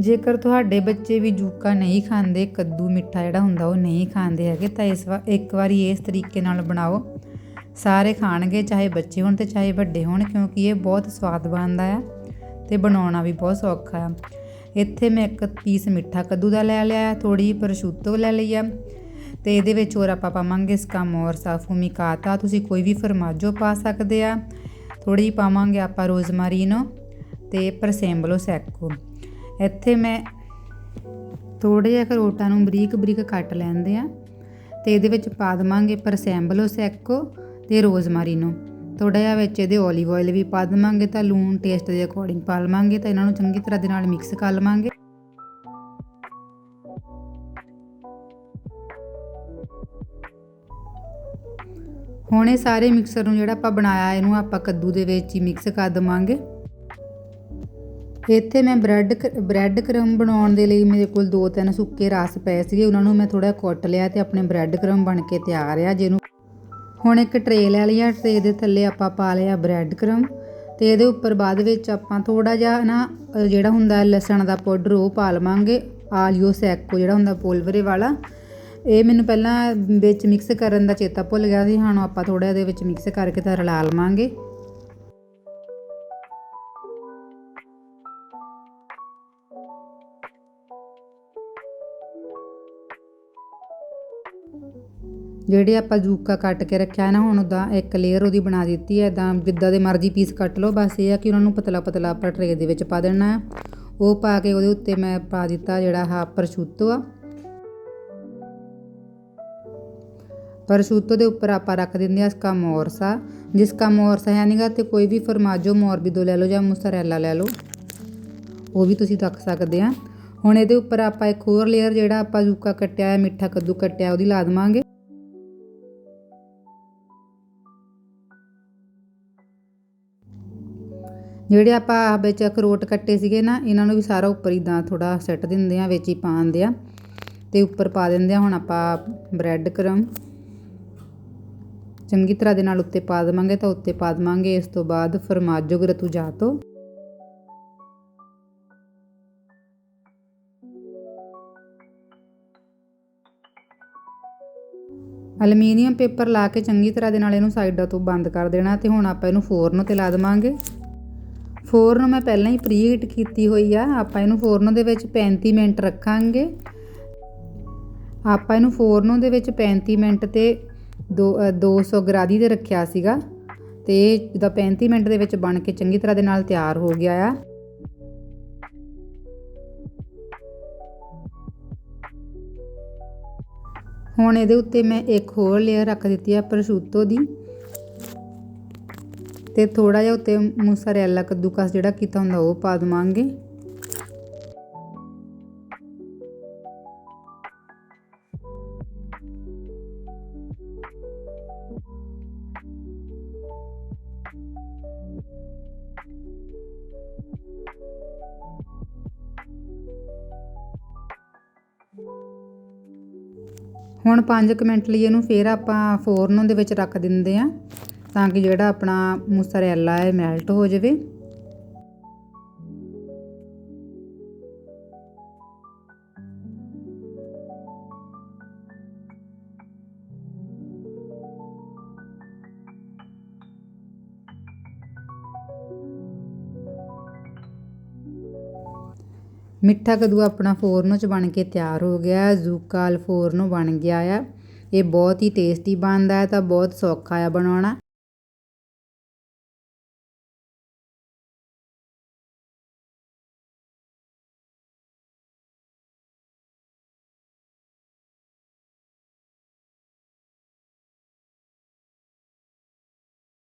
ਜੇਕਰ ਤੁਹਾਡੇ ਬੱਚੇ ਵੀ ਜੂਕਾ ਨਹੀਂ ਖਾਂਦੇ, ਕੱਦੂ ਮਿੱਠਾ ਜਿਹੜਾ ਹੁੰਦਾ ਉਹ ਨਹੀਂ ਖਾਂਦੇ ਹੈਗੇ, ਤਾਂ ਇਸ ਵਾਰ ਇੱਕ ਵਾਰੀ ਇਸ ਤਰੀਕੇ ਨਾਲ ਬਣਾਓ। ਸਾਰੇ ਖਾਣਗੇ, ਚਾਹੇ ਬੱਚੇ ਹੋਣ ਤੇ ਚਾਹੇ ਵੱਡੇ ਹੋਣ, ਕਿਉਂਕਿ ਇਹ ਬਹੁਤ ਸਵਾਦ ਬਣਦਾ ਆ ਤੇ ਬਣਾਉਣਾ ਵੀ ਬਹੁਤ ਸੌਖਾ ਆ। ਇੱਥੇ ਮੈਂ ਇੱਕ ਪੀਸ ਮਿੱਠਾ ਕੱਦੂ ਦਾ ਲੈ ਲਿਆ ਥੋੜੀ ਪਰਸ਼ੂਤੋ ਲੈ ਲਈ ਆ ਤੇ ਇਹਦੇ ਵਿੱਚ ਹੋਰ ਆਪਾਂ ਪਾਵਾਂਗੇ ਸਕਮੋਰ ਸਾਫੂਮੀਕਾਤਾ ਤੁਸੀਂ ਕੋਈ ਵੀ ਫਰਮਾਜੋ ਪਾ ਸਕਦੇ ਆ। ਥੋੜੀ ਪਾਵਾਂਗੇ ਆਪਾਂ ਰੋਜ਼ਮਾਰੀਨੋ ਤੇ ਪਰਸੈਂਬਲੋ ਸੈਕੋ। ਇੱਥੇ ਮੈਂ ਥੋੜੇ ਜਿਹਾ ਕਰੋਟਾਂ ਨੂੰ ਬਰੀਕ ਬਰੀਕ ਕੱਟ ਲੈਂਦੇ ਆ ਤੇ ਇਹਦੇ ਵਿੱਚ ਪਾ ਦਵਾਂਗੇ ਪਰਸੈਂਬਲੋ ਸੈਕੋ ਤੇ ਨੂੰ। ਥੋੜਾ ਜਿਹਾ ਵਿੱਚ ਇਹਦੇ ਓਲੀਵ ਆਇਲ ਵੀ ਪਾ ਦਵਾਂਗੇ ਤਾਂ ਲੂਣ ਟੇਸਟ ਦੇ ਅਕੋਰਡਿੰਗ ਪਾ ਲਵਾਂਗੇ ਤਾਂ ਇਹਨਾਂ ਨੂੰ ਚੰਗੀ ਤਰ੍ਹਾਂ ਦੇ ਨਾਲ ਮਿਕਸ ਕਰ ਲਵਾਂਗੇ। ਹੁਣ ਇਹ ਸਾਰੇ ਮਿਕਸਰ ਨੂੰ ਜਿਹੜਾ ਆਪਾਂ ਬਣਾਇਆ ਇਹਨੂੰ ਆਪਾਂ ਕੱਦੂ ਦੇ ਵਿੱਚ ਹੀ ਮਿਕਸ ਕਰ ਦਵਾਂਗੇ। ਇੱਥੇ ਮੈਂ ਬ੍ਰੈਡ ਬ੍ਰੈਡ ਕਰਮ ਬਣਾਉਣ ਦੇ ਲਈ ਮੇਰੇ ਕੋਲ ਦੋ ਤਿੰਨ ਸੁੱਕੇ ਰਸ ਪਏ ਸੀਗੇ। ਉਹਨਾਂ ਨੂੰ ਮੈਂ ਥੋੜਾ ਕੁੱਟ ਲਿਆ ਤੇ ਆਪਣੇ ਬ੍ਰੈਡ ਕਰਮ ਬਣ ਕੇ ਤਿਆਰ ਆ, ਜਿਹਨੂੰ ਹੁਣ ਇੱਕ ਟਰੇ ਲੈ ਲਿਆ ਟਰੇ ਦੇ ਥੱਲੇ ਆਪਾਂ ਪਾ ਲਿਆ ਬ੍ਰੈਡ ਕਰਮ ਤੇ ਇਹਦੇ ਉੱਪਰ ਬਾਅਦ ਵਿੱਚ ਆਪਾਂ ਥੋੜਾ ਜਿਹਾ ਨਾ, ਜਿਹੜਾ ਹੁੰਦਾ ਲਸਣ ਦਾ ਪਾਊਡਰ, ਉਹ ਪਾ ਲਵਾਂਗੇ। ਆਲੀਓ ਸੈਕੋ ਜਿਹੜਾ ਹੁੰਦਾ ਪੋਲਵਰੇ ਵਾਲਾ, ਇਹ ਮੈਨੂੰ ਪਹਿਲਾਂ ਵਿੱਚ ਮਿਕਸ ਕਰਨ ਦਾ ਚੇਤਾ ਭੁੱਲ ਗਿਆ ਸੀ। ਹੁਣ ਆਪਾਂ ਥੋੜਾ ਇਹਦੇ ਵਿੱਚ ਮਿਕਸ ਕਰਕੇ ਤਾਂ ਰਲਾ ਲਵਾਂਗੇ। ਜਿਹੜੇ ਆਪਾਂ ਜੂਕਾ ਕੱਟ ਕੇ ਰੱਖਿਆ ਨਾ, ਹੁਣ ਉਹਦਾ ਇੱਕ ਲੇਅਰ ਉਹਦੀ ਬਣਾ ਦਿੱਤੀ ਹੈ ਇਦਾਂ ਜਿੱਦਾਂ ਦੇ ਮਰਜ਼ੀ ਪੀਸ ਕੱਟ ਲਓ, ਬਸ ਇਹ ਆ ਕਿ ਉਹਨਾਂ ਨੂੰ ਪਤਲਾ ਪਤਲਾ ਆਪਾਂ ਟਰੇ ਦੇ ਵਿੱਚ ਪਾ ਦੇਣਾ ਹੈ। ਉਹ ਪਾ ਕੇ ਉਹਦੇ ਉੱਤੇ ਮੈਂ ਪਾ ਦਿੱਤਾ ਜਿਹੜਾ ਹਾ ਪਰਸ਼ੂਤੋ ਆ। ਪਰਸ਼ੂਤੋ ਦੇ ਉੱਪਰ ਆਪਾਂ ਰੱਖ ਦਿੰਦੇ ਆ ਇਸਕਾ ਮੋਰਸਾ ਜਿਸਕਾ ਮੋਰਸਾ ਹੈ ਨਹੀਂਗਾ ਤੇ ਕੋਈ ਵੀ ਫਰਮਾਜੋ ਮੋਰਬੀਦੋ ਲੈ ਲਓ ਜਾਂ ਮੁਸਰੈਲਾ ਲੈ ਲਓ, ਉਹ ਵੀ ਤੁਸੀਂ ਰੱਖ ਸਕਦੇ ਆ। ਹੁਣ ਇਹਦੇ ਉੱਪਰ ਆਪਾਂ ਇੱਕ ਹੋਰ ਲੇਅਰ ਜਿਹੜਾ ਆਪਾਂ ਜੂਕਾ ਕੱਟਿਆ ਹੈ, ਮਿੱਠਾ ਕੱਦੂ ਕੱਟਿਆ, ਉਹਦੀ ਲਾ ਦੇਵਾਂਗੇ। ਜਿਹੜੇ ਆਪਾਂ ਆਹ ਵਿੱਚ ਅਖਰੋਟ ਕੱਟੇ ਸੀਗੇ ਨਾ, ਇਹਨਾਂ ਨੂੰ ਵੀ ਸਾਰਾ ਉੱਪਰ ਇਦਾਂ ਥੋੜਾ ਸੈੱਟ ਦਿੰਦੇ ਆ ਵਿੱਚ ਹੀ ਪਾਉਂਦੇ ਆ ਤੇ ਉੱਪਰ ਪਾ ਦਿੰਦੇ ਆ ਹੁਣ ਆਪਾਂ ਬ੍ਰੈਡ ਕਰਮ ਚੰਗੀ ਤਰ੍ਹਾਂ ਦੇ ਨਾਲ ਉੱਤੇ ਪਾ ਦੇਵਾਂਗੇ ਤਾਂ ਉੱਤੇ ਪਾ ਦੇਵਾਂਗੇ ਇਸ ਤੋਂ ਬਾਅਦ ਫਰਮਾਜੋ ਗਰਤੂਜਾਤੋ ਅਲਮੀਨੀਅਮ ਪੇਪਰ ਲਾ ਕੇ ਚੰਗੀ ਤਰ੍ਹਾਂ ਦੇ ਨਾਲ ਇਹਨੂੰ ਸਾਈਡਾਂ ਤੋਂ ਬੰਦ ਕਰ ਦੇਣਾ ਤੇ ਹੁਣ ਆਪਾਂ ਇਹਨੂੰ ਫੋਰਨ ਤੇ ਲਾ ਦੇਵਾਂਗੇ। ਫੋਰਨ ਮੈਂ ਪਹਿਲਾਂ ਹੀ ਪ੍ਰੀ ਹੀਟ ਕੀਤੀ ਹੋਈ ਆ। ਆਪਾਂ ਇਹਨੂੰ ਫੋਰਨ ਦੇ ਵਿੱਚ 35 ਮਿੰਟ ਰੱਖਾਂਗੇ। ਆਪਾਂ ਇਹਨੂੰ ਫੋਰਨ ਦੇ ਵਿੱਚ 35 ਮਿੰਟ ਤੇ ਦੋ ਅ, 200 ਗ੍ਰਾਦੀ ਤੇ ਰੱਖਿਆ ਸੀਗਾ। ਤੇ ਇਹ ਜਿਹਦਾ 35 ਮਿੰਟ ਦੇ ਵਿੱਚ ਬਣ ਕੇ ਚੰਗੀ ਤਰ੍ਹਾਂ ਦੇ ਨਾਲ ਤਿਆਰ ਹੋ ਗਿਆ ਆ। ਹੁਣ ਇਹਦੇ ਉੱਤੇ ਮੈਂ ਇੱਕ ਹੋਰ ਲੇਅਰ ਰੱਖ ਦਿੱਤੀ ਆ ਪ੍ਰਸ਼ੂਤੋ ਦੀ। ਤੇ ਥੋੜਾ ਜਿਹਾ ਉੱਤੇ ਮੂਸਰੇਲਾ ਕੱਦੂਕਸ ਜਿਹੜਾ ਕੀਤਾ ਹੁੰਦਾ ਉਹ ਪਾ ਦਵਾਂਗੇ। ਹੁਣ 5 ਮਿੰਟ ਲਈ ਇਹਨੂੰ ਫੇਰ ਆਪਾਂ ਫੋਰਨ ਦੇ ਵਿੱਚ ਰੱਖ ਦਿੰਦੇ ਆ ਤਾਂ ਕਿ ਜਿਹੜਾ ਆਪਣਾ ਮੂਸਰੇਲਾ ਹੈ ਮੈਲਟ ਹੋ ਜਾਵੇ। ਮਿੱਠਾ ਕਦੂ ਆਪਣਾ ਫੋਰਨੋ ਚ ਬਣ ਕੇ ਤਿਆਰ ਹੋ ਗਿਆ ਜ਼ੂਕਾ ਅਲ ਫੋਰਨੋ ਬਣ ਗਿਆ ਆ। ਇਹ ਬਹੁਤ ਹੀ ਟੇਸਟੀ ਬਣਦਾ ਹੈ, ਤਾਂ ਬਹੁਤ ਸੌਖਾ ਆ ਬਣਾਉਣਾ।